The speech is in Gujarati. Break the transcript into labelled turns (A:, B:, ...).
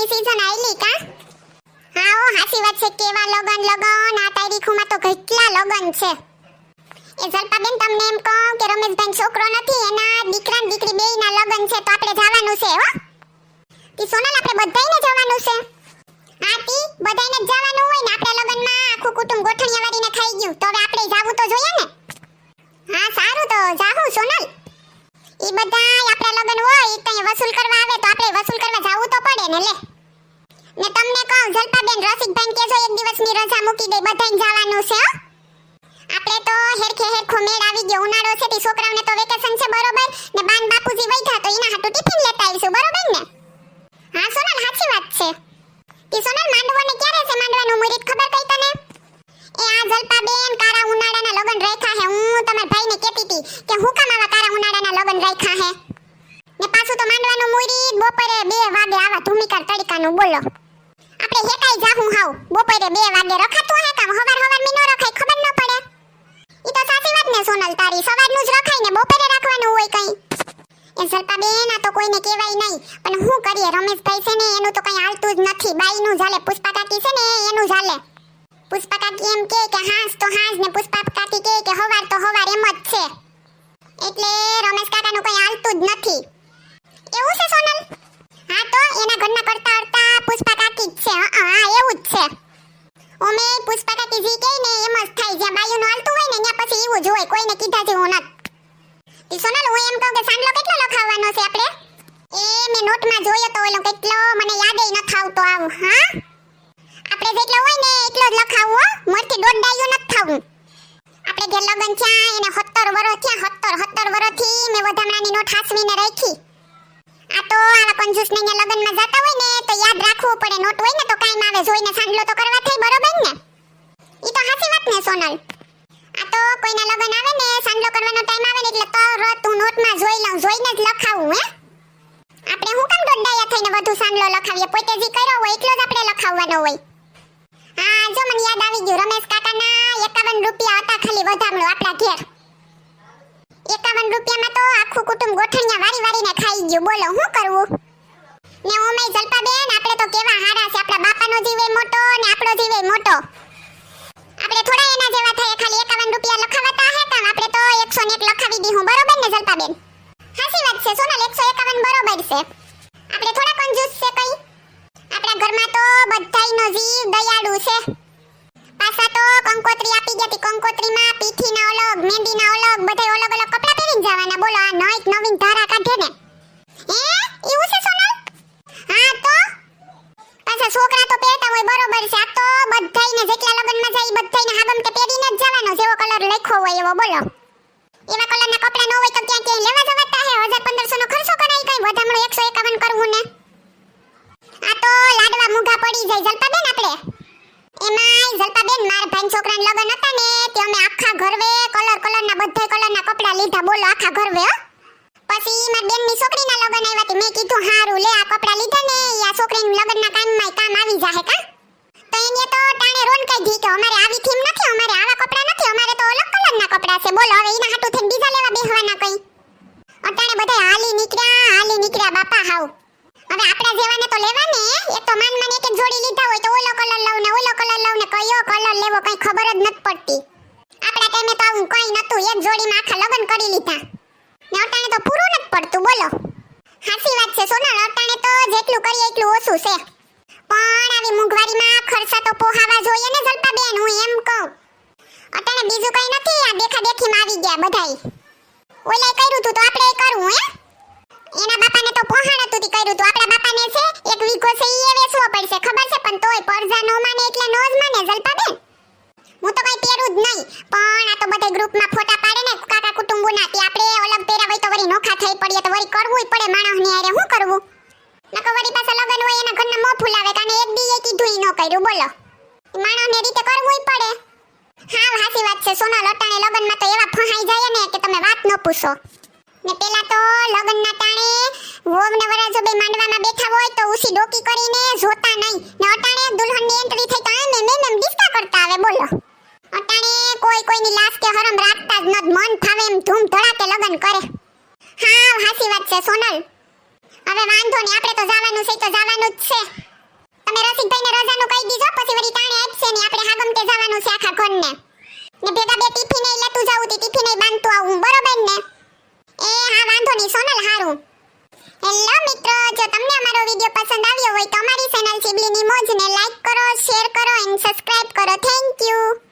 A: લગનની સીઝન આઈલી કા? હા, ઓ, હાસી વાત છે. કેવા લગન લગન? આ તારીખોમાં તો કેટલા લગન છે? એ જલપાબેન, તમને એમ કહું કે રમેશભાઈ છોકરો નથી, એના દીકરા દીકરી બેયના લગન છે, તો આપણે જવાનું છે, હો. તી સોનલ, આપણે બધાયને જવાનું છે. હા, તી, બધાયને જવાનું હોય ને, આપણે લગનમાં આખું કુટુંબ ગોઠણિયા વાળીને ખાઈ ગયું. તો હવે આપણે જાવું તો જોઈએ ને? હા, સારું તો, જાહું, સોનલ. ઈ બધાય આપણા લગન હોય તઈ વસૂલ કરવા આવે તો આપણે વસૂલ કરવા જાવું તો પડે ને લે. ને તમને કહું, જલપાબેન રસિકભાઈ કેજો એક દિવસની રજા મૂકી દે, બધાયને જવાનું છે આપણે તો હેરખે હેર ખોમેડ આવી ગયો, ઉનાળો છે, તે છોકરાઓને તો વેકેશન છે, બરોબર? ને બાન બાપુજી વૈઠા તો એના હાટુ ટિફિન લેતા આવીશું, બરોબર ને? હા, સોનલ, સાચી વાત છે. તી સોનલ, માંડવાને ક્યારે છે માંડવાનું? મુહૂર્ત ખબર કઈ તને? એ આ જલપાબેન કારા ઉનાળાના લગન રેખા હે હું તમાર ભાઈને કહેતી હતી કે હું કામ આવા કારા ઉનાળાના લગન રાખ્યા હે ને પાછું તો માંડવાનું મુહૂર્ત બપોરે બે વાગે આવા તડકાનું બોલો. આપણે હેકાઈ જાહું હાવ. બપોરે 2 વાગે રખાતું હે કામ, હવાર હવાર મી રખાય, ખબર ન પડે. ઈ તો સાચી વાત ને, સોનલ તારી. સવારનું જ રખાય ને, બપોરે રાખવાનું હોય કઈ. એ જલપાબેન, આ તો કોઈને કહેવાય નહીં. પણ હું કરીએ? રમેશભાઈ છે ને, એનું તો કઈ હાલતું જ નથી. બાઈનું ચાલે પુષ્પા કાકી છે ને એનું ચાલે પુષ્પા કાકી એમ કે કે હાંસ તો હાંસ ને, પુષ્પા કાકી કે કે હવાર તો હવાર એમ જ છે. એટલે રમેશ કાકાનું કઈ હાલતું જ નથી. એવું છે સોનલ? હા તો ઘરના કરતા કરતા પુષ્પા કાકી જ છે. હા એવું જ છે. ઓમે પુષ્પા કાકી જી કે ને એમ જ થાય. જ્યાં બાયુનું હાલતું હોય ને, ત્યાં પછી એવું જ હોય. કોઈને કીધા જેવું નથી ઈ સોનલ, હું એમ કહું કે સાંડલો કેટલો લખાવવાનો છે આપણે? એ મેં નોટમાં જોયો તો ઓલો કેટલો મને યાદ ન થાવતો આવ. હા? આપણે જેટલો હોય ને એટલો જ લખાવવો મોરથી દોઢ ડાયો નથી થાવું. આપણે ઘેર લગન થયા એને 70 વર્ષ થયા 70 70 વર્ષથી મેં વધામણાની નોટ હાસવીને રાખી. આ તો આવા કંજૂસ ને લગનમાં જતા હોય ને, તો યાદ રાખવું પડે. નોટ હોય ને તો કાઈ આવે. જોઈને સાંડલો તો કરવા થઈ બરોબર ને? ઈ તો હાચી વાત ને, સોનલ? આ તો કોઈના લગન આવે ને સાંડલો કરવાનો ટાઈમ આવે ને, એટલે તરત હું નોટમાં જોઈ લઉં. જોઈને જ લખાવું, હે? આપણે હું કામ દોડાયા થઈને વધુ સાંડલો લખાવીએ? પોતે જે કર્યો હોય, એટલો જ આપણે લખાવવાનો હોય. હા, જો મને યાદ આવી ગયું, રમેશ કાકાના એકાવન રૂપિયા હતા ખાલી વધામણું આપણા ઘેર. એકાવન રૂપિયામાં તો આખું કુટુંબ ગોઠણિયા વારી વારીને ખાઈ ગયું. બોલો શું કરવું? ને ઓમે જલપાબેન, આપણે તો કેવા હારા છે. આપણા બાપાનો જીવે મોટો ને આપણો જીવે મોટો. આપણે થોડા એના જેવા થાય ખાલી એકાવન રૂપિયા લખાવતા હે કામ. આપણે તો એકસો ને એક લખાવી દીધું બરોબર ને, જલપાબેન? હાસી વાત છે. સોનલ, એકસો એકાવન બરોબર છે. આપણે થોડા કંજૂસ છે કઈ? આપણા ઘરમાં તો બધાયનો જીવ દયાળુ છે. પાછા તો કંકોત્રી આપી ગઈ હતી. કંકોત્રીમાં પીઠીના અલગ મહેંદીના અલગ, બધાય અલગ અલગ જવાના બોલો, આ નઈક નવીન ધારા કાઢે ને. એ? એવું છે સોનલ? હા તો? પાછા છોકરા તો પહેરતા હોય બરોબર છે, આ તો બધાઈને જેટલા લગ્નમાં જાય બધાઈને હાગમ કે પહેરીને જ જવાનો, જેવો કલર લખ્યો હોય એવો, બોલો. એવા કલરના કપડા ન હોય તો ક્યાં ક્યાંય લેવા જવાતા હે? હજાર પંદરસો નો ખર્ચો કરાય કઈ? વધામણું એકસો એકાવન કરવું ને. આ તો લાડવા મૂગા પડી જાય, જલપાબેન આપણે. એમાંય જલપાબેન, મારા ભાઈ છોકરાના લગન હતા ને, તે અમે આખા ઘરવે કલર બધા કલરના કપડાં લીધા, બોલો આખા ઘર વે પછી મારી બેનની છોકરીના લગન આવ્યા હતી મેં કીધું, હારું, લે આ કપડાં લીધા ને આ છોકરીનું લગનના કામમાં કામ આવી જાહે કા. તો એને તો ટાણે રોન કહી દી કે અમારે આવી થીમ નથી, અમારે આવા કપડાં નથી, અમારે તો અલગ કલરના કપડાં છે. બોલો, હવે એના હાટું થઈને બીજા લેવા બેહવાના કઈ? અટાણે બધા હાલી નીકળ્યા હાલી નીકળ્યા બાપા હાવ. હવે આપણા જેવાને તો લેવા ને એક તો માન માન એક જોડી લીધા હોય તો ઓલો કલર લઉં ને, ઓલો કલર લઉં ને, કયો કલર લેવો કઈ ખબર જ નથી પડતી. ટાઈમે તો આવું કઈ નતું એક જોડીમાં આખા લગ્ન કરી લીધા. ને અટાણે તો પૂરું નથી પડતું, બોલો. હાસી વાત છે સોનલ અટાણે તો જેટલું કરીએ એટલું ઓછું છે. પણ આવી મોંઘવારીમાં ખર્ચા તો પોહાવા જોઈએ ને, જલપાબેન, હું એમ કહું. અટાણે બીજું કઈ નથી, આ દેખા દેખીમાં આવી ગયા બધાય. ઓલાય કર્યું તું તો આપણે કરવું, હે? એના બાપાને તો પહાણ હતું તી કર્યું તું. આપણા બાપાને છે, એક વીઘો છે એ વેચવો પડશે, ખબર છે? પણ તોય પરજા નો માને એટલે નો જ માને, જલપાબેન. હું તો કઈ પહેરું જ નહીં. પણ બધા ગ્રુપમાં ફોટા પાડે ને કાકા કુટુંબોના તે આપણે અલગ પહેરા હોય તો વળી નોખા થઈ પડીએ, તો વળી કરવું પડે માણસની આરે શું કરવું? નકો વળી પાછા લગન હોય, એના ઘરના મોં ફૂલાવે કાને એક દી એ કીધું ન કર્યું, બોલો. માણસને રીતે કરવું પડે. હા હાસી વાત છે, સોના લટાણે લગનમાં તો એવા ફહાઈ જાય ને કે તમે વાત ન પૂછો. ને પેલા તો લગનના ટાણે વોવ ને વરાજો બે માંડવામાં બેઠા હોય તો ઉસી ડોકી કરીને જોતા નહીં. ને અટાણે દુલ્હનની એન્ટ્રી થઈ તો આમે મેમ એમ ડિસ્કા કરતા આવે, બોલો. અટાણે કોઈ કોઈની લાશ હરમ રાખતા જ ન મન ફાવે એમ ધૂમ ધડાકે લગન કરે. હા હાસી વાત છે, સોનલ. હવે વાંધો નહીં, આપણે તો જવાનું છે તો જવાનું જ છે. અને રસિકભાઈને રજાનું કહી દીધો પછી વળી તાણે આપશે ને આપણે હાગમ તે જવાનું છે આખા ઘરને. ને ભેગા બે ટિફિન લેતું જાવું તે ટિફિન બાંધતું આવું, બરોબર ને? એ, હા, વાંધો નહીં, સોનલ હારું. હેલો મિત્રો, જો તમને અમારો વિડિયો પસંદ આવ્યો હોય તો અમારી ચેનલ ચીબલીની મોજને લાઈક કરો શેર કરો એન્ડ સબસ્ક્રાઇબ કરો. Thank you